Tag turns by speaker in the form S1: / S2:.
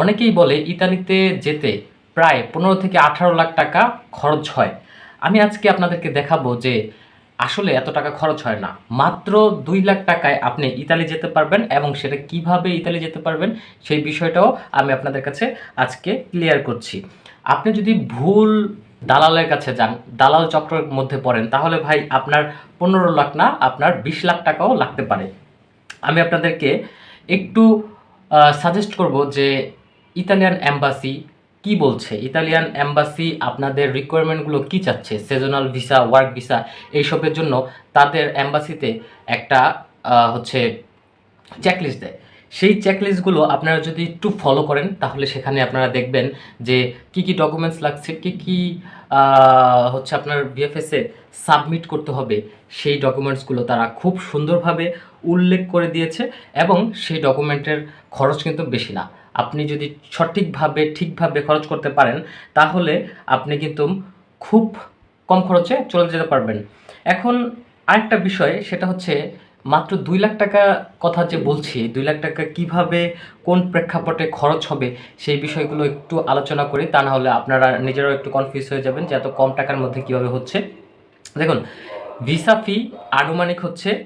S1: অনেকেই বলে ইতালিতে যেতে প্রায় পনেরো থেকে আঠারো লাখ টাকা খরচ হয়। আমি আজকে আপনাদেরকে দেখাবো যে আসলে এত টাকা খরচ হয় না। মাত্র দুই লাখ টাকায় আপনি ইতালি যেতে পারবেন এবং সেটা কীভাবে ইতালি যেতে পারবেন সেই বিষয়টাও আমি আপনাদের কাছে আজকে ক্লিয়ার করছি। আপনি যদি ভুল দালালের কাছে যান, দালাল চক্রের মধ্যে পড়েন, তাহলে ভাই আপনার পনেরো লাখ না, আপনার বিশ লাখ টাকাও লাগতে পারে। আমি আপনাদেরকে একটু সাজেস্ট করব যে ইতালিয়ান অ্যাম্বাসি কি বলছে? ইতালিয়ান অ্যাম্বাসি আপনাদের রিকোয়ারমেন্টগুলো কি চাচ্ছে? সেজনাল ভিসা ওয়ার্ক ভিসা এইসবের জন্য তাদের অ্যাম্বাসিতে একটা হচ্ছে চেকলিস্ট দেয়। সেই চেকলিস্টগুলো আপনারা যদি একটু ফলো করেন, তাহলে সেখানে আপনারা দেখবেন যে কি কি ডকুমেন্টস লাগছে, কি কি হচ্ছে আপনার বিএফএসে সাবমিট করতে হবে, সেই ডকুমেন্টসগুলো তারা খুব সুন্দরভাবে উল্লেখ করে দিয়েছে এবং সেই ডকুমেন্টের খরচ কিন্তু বেশি না। আপনি যদি সঠিকভাবে, ঠিকভাবে খরচ করতে পারেন, তাহলে আপনি কিন্তু খুব কম খরচে চলে যেতে পারবেন। এখন আরেকটা বিষয়, সেটা হচ্ছে মাত্র দুই লাখ টাকা কথা যে বলছি, দুই লাখ টাকা কীভাবে, কোন প্রেক্ষাপটে খরচ হবে, সেই বিষয়গুলো একটু আলোচনা করি, তা না হলে আপনারা নিজেরাও একটু কনফিউজ হয়ে যাবেন যে এত কম টাকার মধ্যে কীভাবে হচ্ছে। দেখুন ভিসা ফি আনুমানিক হচ্ছে